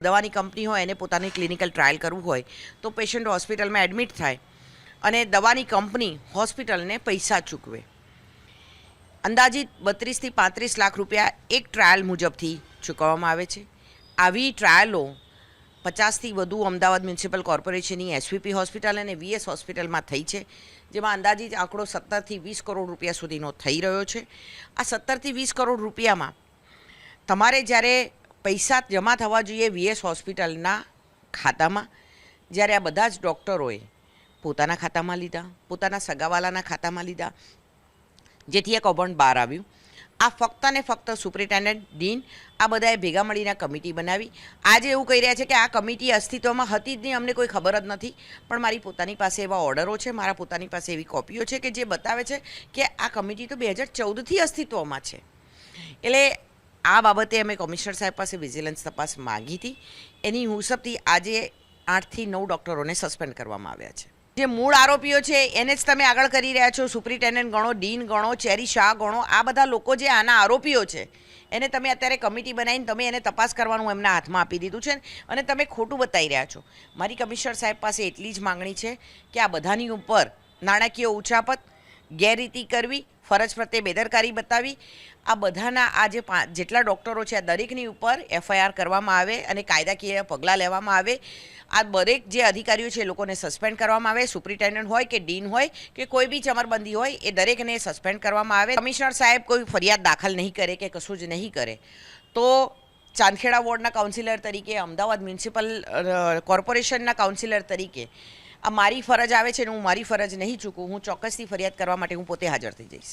દવાની કંપની હોય, એને પોતાની ક્લિનિકલ ટ્રાયલ કરવું હોય, તો પેશન્ટ હોસ્પિટલમાં એડમિટ થાય અને દવાની કંપની હોસ્પિટલને પૈસા ચૂકવે. અંદાજિત બત્રીસથી પાંત્રીસ લાખ રૂપિયા એક ટ્રાયલ મુજબથી ચૂકવવામાં આવે છે. આવી ટ્રાયલો પચાસથી વધુ અમદાવાદ મ્યુનિસિપલ કોર્પોરેશનની એસવીપી હોસ્પિટલ અને વીએસ હોસ્પિટલમાં થઈ છે, જેમાં અંદાજિત આંકડો સત્તરથી વીસ કરોડ રૂપિયા સુધીનો થઈ રહ્યો છે. આ સત્તરથી વીસ કરોડ રૂપિયામાં તમારે જ્યારે પૈસા જમા થવા જોઈએ વીએસ હોસ્પિટલના ખાતામાં. જ્યારે આ બધા જ ડૉક્ટરોએ પોતાના ખાતામાં લીધા, પોતાના સગાવાલાના ખાતામાં લીધા, જેથી એક કૌભાંડ બહાર આવ્યું. આ ફક્ત ને ફક્ત સુપ્રિન્ટેન્ડન્ટ ડીન આ બધાએ ભેગા મળીને કમિટી બનાવી. આજે એવું કહી રહ્યા છે કે આ કમિટી અસ્તિત્વમાં હતી જ નહીં, અમને કોઈ ખબર જ નથી. પણ મારી પોતાની પાસે એવા ઓર્ડરો છે, મારા પોતાની પાસે એવી કોપીઓ છે કે જે બતાવે છે કે આ કમિટી તો બે હજાર ચૌદથી અસ્તિત્વમાં છે. એટલે આ બાબતે અમે કમિશનર સાહેબ પાસે વિજિલન્સ તપાસ માંગી હતી. એની મુસબથી આજે આઠથી નવ ડૉક્ટરોને સસ્પેન્ડ કરવામાં આવ્યા છે. જે મૂળ આરોપીઓ છે, એને જ તમે આગળ કરી રહ્યા છો. સુપ્રિન્ટેન્ડન્ટ ગણો, ડીન ગણો, ચેરી શાહ ગણો, આ બધા લોકો જે આના આરોપીઓ છે, એને તમે અત્યારે કમિટી બનાવીને તમે એને તપાસ કરવાનું એમના હાથમાં આપી દીધું છે અને તમે ખોટું બતાવી રહ્યા છો. મારી કમિશનર સાહેબ પાસે એટલી જ માંગણી છે કે આ બધાની ઉપર નાણાકીય ઉછાપત, ગેરરીતિ કરવી ફરજ પ્રત્યે બેદરકારી બતાવી. આ બધાના આ જે જેટલા ડૉક્ટરો છે, આ દરેકની ઉપર એફઆઈઆર કરવામાં આવે અને કાયદાકીય પગલાં લેવામાં આવે. આ દરેક જે અધિકારીઓ છે એ લોકોને સસ્પેન્ડ કરવામાં આવે. સુપ્રિન્ટેન્ડન્ટ હોય કે ડીન હોય કે કોઈ બી ચમરબંધી હોય એ દરેકને સસ્પેન્ડ કરવામાં આવે. કમિશનર સાહેબ કોઈ ફરિયાદ દાખલ નહીં કરે કે કશું જ નહીં કરે. તો ચાંદખેડા વોર્ડના કાઉન્સિલર તરીકે, અમદાવાદ મ્યુનિસિપલ કોર્પોરેશનના કાઉન્સિલર તરીકે આ મારી ફરજ આવે છે અને હું મારી ફરજ નહીં ચૂકું, હું ચોક્કસથી ફરિયાદ કરવા માટે હું પોતે હાજર થઈ જઈશ.